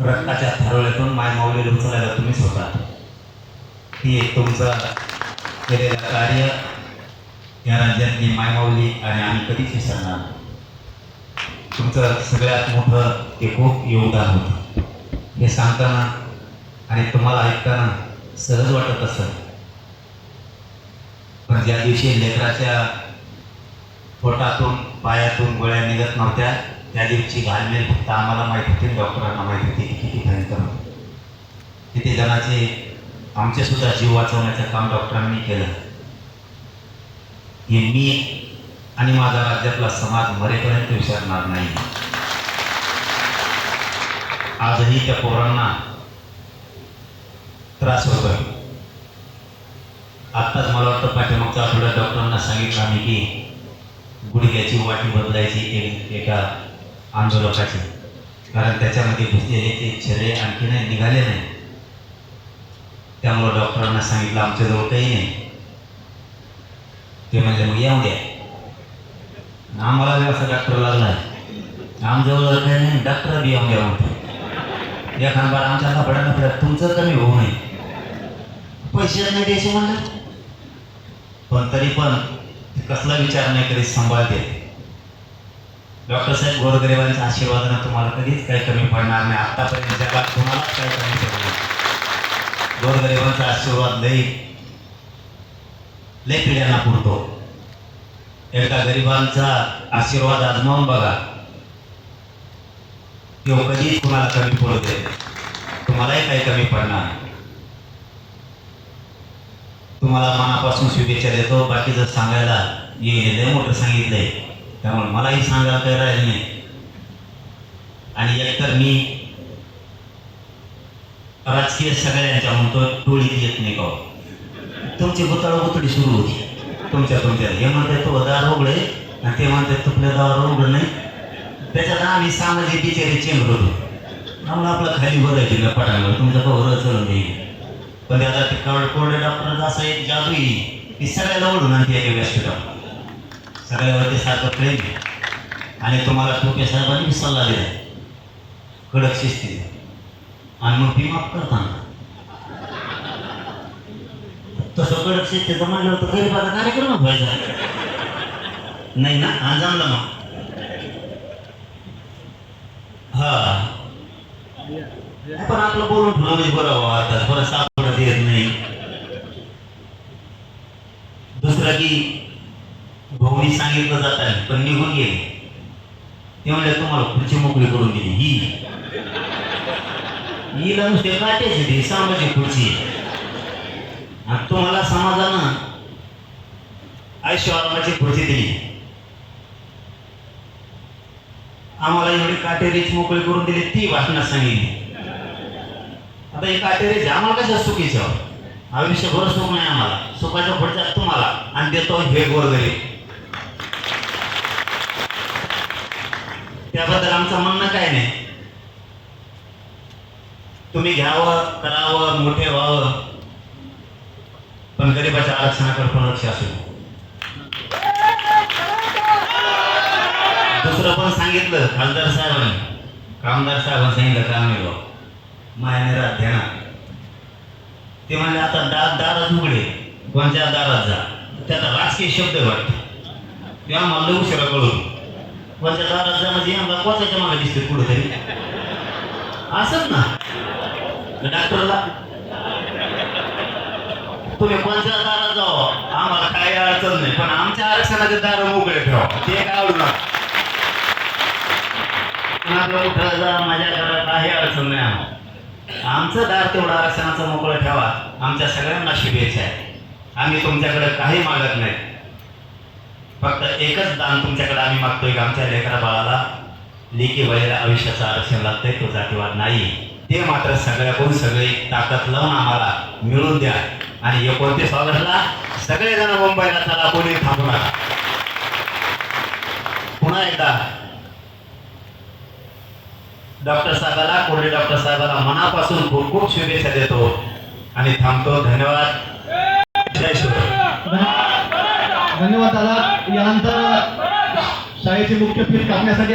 रक्ताच्या थारोळ्यातून माय माऊली उचलायला तुम्हीच होता. ही एक तुमचं केलेलं कार्य या राज्यातली मायमाऊली आणि आम्ही कधीच विसरणार तुमचं सगळ्यात मोठं ते खूप योगदान होतं. हे सांगताना आणि तुम्हाला ऐकताना सहज वाटत असत पण ज्या दिवशी लेकराच्या पोटातून पायातून गोळ्या निघत नव्हत्या त्या दिवशी घालमेल फक्त आम्हाला माहीत होती डॉक्टरांना माहीत होती की किती भयंकर होतं किती जणांचे आमचे सुद्धा जीव वाचवण्याचं काम डॉक्टरांनी केलं. हे मी आणि माझा राज्यातला समाज मरेपर्यंत विसरणार नाही. आजही त्या पोरांना त्रास होतोय. आत्ताच मला वाटतं पाठीमागच्या आठवड्यात डॉक्टरांना सांगितलं आम्ही की गुडघ्याची वाटी बदलायची एक एका आंदोलकाची. कारण त्याच्यामध्ये घुसलेले ते छरे आणखी नाही निघाले नाही. त्यामुळे डॉक्टरांना सांगितलं आमच्याजवळ काही नाही. ते म्हणजे मग येऊ द्या. आम्हाला बी असा डॉक्टर लागला आमच्याजवळ काही नाही डॉक्टर बी येऊन द्या म्हणतो. एखादा बार आमच्या कपड्या पडत तुमचं कमी होऊ नये. पैसे नाही द्यायचे म्हणलं. पण तरी पण कसला विचार नाही करीत सांभाळते डॉक्टर साहेब गोरगरिबांच्या आशीर्वादानं तुम्हाला कधीच काही कमी पडणार नाही. आतापर्यंत जगात कोणालाच काही कमी पडलं गोरगरिबांचा आशीर्वाद लई लई पिढ्यांना पुरतो. एका गरिबांचा आशीर्वाद आजमावून बघा. किंवा कधीच तुम्हाला कमी पडू तुम्हालाही काही कमी पडणार तुम्हाला मनापासून शुभेच्छा देतो. बाकीचं सांगायला येईल लय मोठं सांगितलंय. त्यामुळे मलाही सांगायला काही राहिलं नाही. आणि एकतर मी राजकीय सगळ्यांच्या म्हणतो टोळीत येत नाही का हो? तुमची गुतळगुतडी सुरू होती. तुमच्या तुमच्या हे म्हणतात तो दार उघडे आणि ते म्हणतात तुपल्या दार उघड नाही. त्याच्यात आम्ही सामाजिक बिचारी चेंबर होतो. आम्हाला आपलं खाली बघायची ना पटांगण. तुमचं कवर चलून येईल पण त्याचा ते कवड कोरडे डॉक्टर असा एक जादू येईल की सगळ्याला ओढून आणते एका व्यासपीठावर. सगळ्यावरती सारखं प्रेम आणि तुम्हाला टोके साहेबांनी सल्ला दिला. कडक शिस्ती आणि मग ती माफ करताना तसं कडक शिस्तीचं म्हणलं होतं गरीबाचा कार्यक्रम व्हायचा. नाही ना हा जमलं मग. हा. पण आपलं बोलून ठेवलं नाही बरं हो, आता बरं सापडत येत नाही. दुसरं की भाऊनी सांगितलं जात आहे पण निघून गेले. ते म्हणले तुम्हाला खुर्ची मोकळी करून दिली ही. हिला नुसते काटेच ती खुर्ची. आणि तुम्हाला समाजानं आयुष्यवादाची खुर्ची दिली. आम्हाला एवढी काटेरीच मोकळी करून दिली ती वाचण्यास सांगितली. आता हे काटेरीच आम्हाला कसं सुखीचं आयुष्यभर सुख नाही आम्हाला. सुखाच्या पुढच्या तुम्हाला. आणि देतो हे गोरगरी त्याबद्दल आमचं म्हणणं काय नाही. तुम्ही घ्यावं करावं मोठे व्हावं पण गरीबाच्या आरक्षणाकडे पण लक्ष असू दुसरं पण सांगितलं? खासदार साहेबांनी. कामदार साहेबांनी सांगितलं काम नाही भाऊ मायाने राहत ध्यानात ते म्हणजे आता दार दारात उघडे. कोणत्या दारात जा? त्याचा राजकीय शब्द वाटतो. ते आम्हाला उशिरा कळून. कोणत्या दारात जा म्हणजे आम्हाला कोचाच्या मागे दिसते कुठेतरी. असंच ना. डॉक्टरला तुम्ही कोणत्या दारात जाओ हो. आम्हाला काही अडचण नाही पण आमच्या आरक्षणाचे दार मोकळे ठेवा. ते काय आवडू नका. जा माझ्या घरात काही अडचण नाही आम्हाला. आमचं दार तेवढं आरक्षणाचं मोकळं ठेवा. आमच्या सगळ्यांना शुभेच्छा आहे. आम्ही तुमच्याकडे काही मागत नाही. फक्त एकच दान तुमच्याकडे आम्ही मागतोय की? आमच्या लेकरा बाळाला. लेखी वयाला आयुष्याचं आरक्षण लागतंय तो जातीवाद नाही. ते मात्र सगळ्याकडून सगळी ताकद लावून आम्हाला मिळून द्या. आणि एकोणतीस ऑगस्टला सगळेजण मुंबईला चला कोणी थांबू नका. पुन्हा एकदा डॉक्टर साहेबाला कोरडे डॉक्टर साहेबाला मनापासून खूप खूप शुभेच्छा देतो आणि थांबतो. धन्यवाद. जय धन्यवाद यानंतर शाळेचे मुख्य फीत कापण्यासाठी